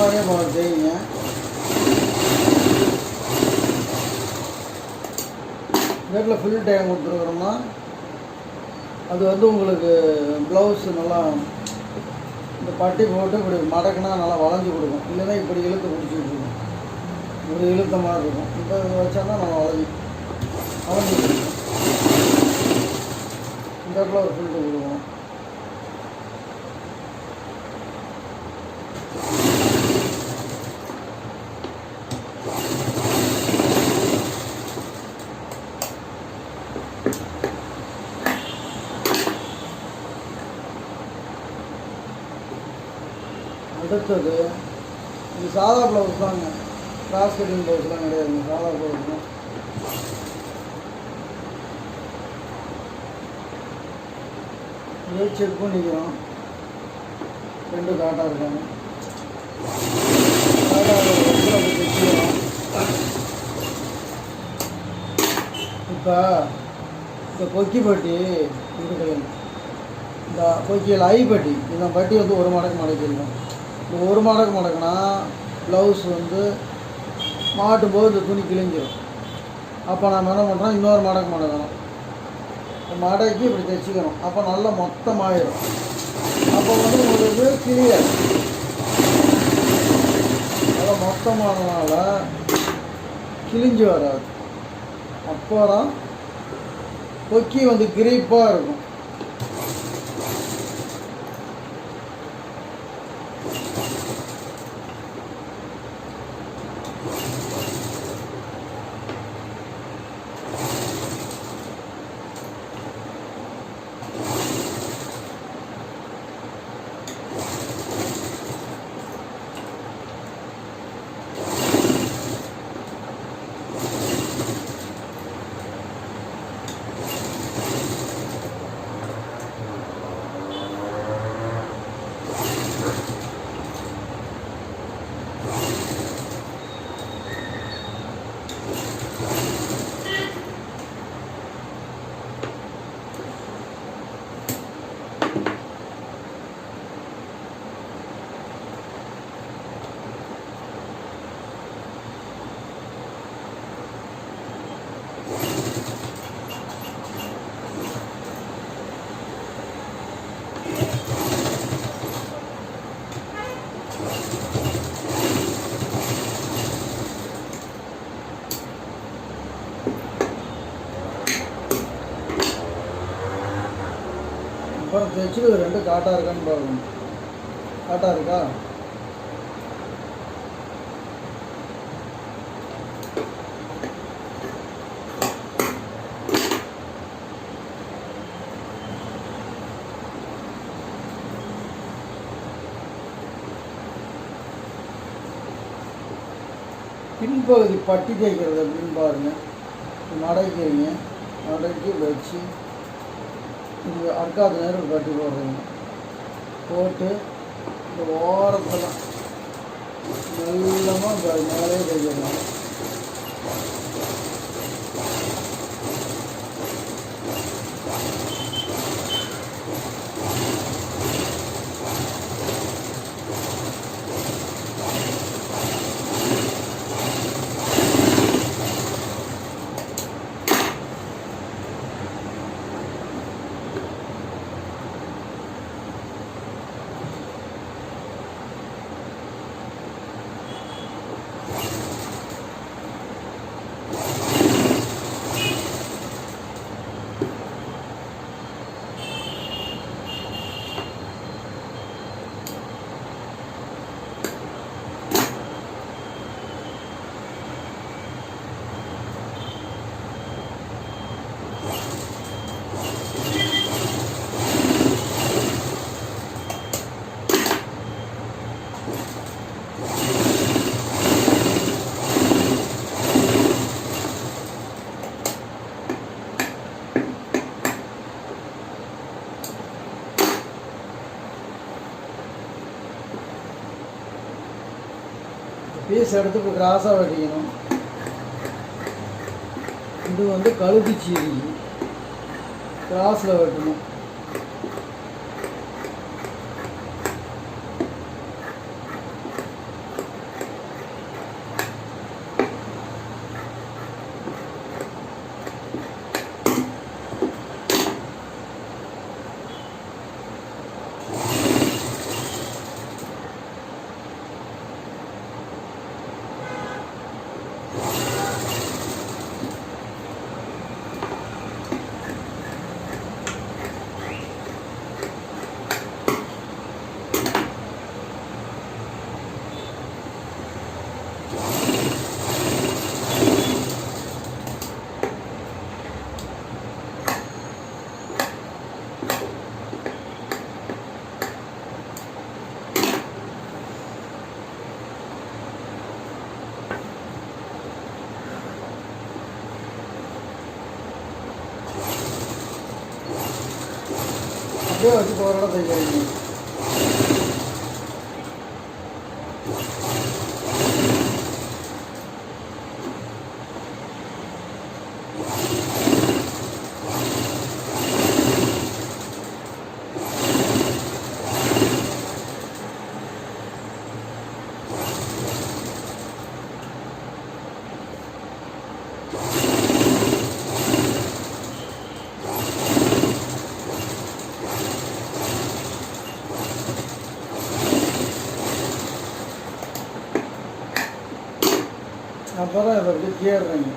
மாதிரியே போல செய்யுங்க வீட்டில் ஃபுல் டைம் கொடுத்துருக்குறோம்னா அது வந்து உங்களுக்கு ப்ளவுஸ் நல்லா இந்த பட்டி போட்டு இப்படி மடக்குனா நல்லா வளைஞ்சு கொடுக்கும். இல்லைன்னா இப்படி இழுத்து பிடிச்சி வச்சுருக்கும். ஒரு இழுத்த மாதிரி இருக்கும். இப்போ வச்சோம்னா நல்லா வளைஞ்சி வளைஞ்சு கொடுக்கும். இந்த இடத்துல ஒரு ஃபில்ட்டு கொடுக்கும் அடுத்தது இது சாதா ப்ளவுஸ் தாங்க. கிராஸ் கட்டிங் ப்ளவுஸ்லாம் கிடையாதுங்க சாதா ப்ளவுஸ் தான். இதே செக் பண்ணிக்கிறோம் ரெண்டு காட்டாக இருக்காங்க. இப்போ இந்த கொக்கி பட்டி இருக்குது இந்த கொக்கியில் ஐ பட்டி. இந்த பட்டி வந்து ஒரு மடக்கு மடக்கிருக்கோம் ஒரு மடக்கு மடக்குனா ப்ளவுஸ் வந்து மாட்டும் போது இந்த துணி கிழிஞ்சிடும் அப்போ நம்ம என்ன பண்ணுறோம் இன்னொரு மடக்கு மடக்கணும். மடக்கி இப்படி தைச்சிக்கணும். அப்போ நல்லா மொத்தமாயிடும் அப்போ வந்து உங்களுக்கு கிளியர் நல்லா மொத்தமானதுனால கிழிஞ்சு வராது. அப்புறம் கொக்கி வந்து கிரீப்பாக இருக்கும். அப்புறம் தைச்சிட்டு இது ரெண்டு காட்டாக இருக்கான்னு பார்க்கணும் காட்டாக இருக்கா? பின்பகுதி பட்டி தேய்க்கிறது அப்படின்னு பாருங்கள் மடக்கிறீங்க மடக்கி வச்சு இது அர்க்காத நேரம் கட்டி போடுறீங்க போட்டு இந்த ஓரத்தில் மெல்லமாக மேலே தைக்கணும் பீஸ் எடுத்து இப்போ கிராஸாக வெட்டிக்கணும். இது வந்து கழுத்து சீரி கிராஸில் வெட்டணும். அப்படியே வச்சு போகிறோட தைக்கிறீங்க அப்போ தான் இதை அப்படியே கேடுறீங்க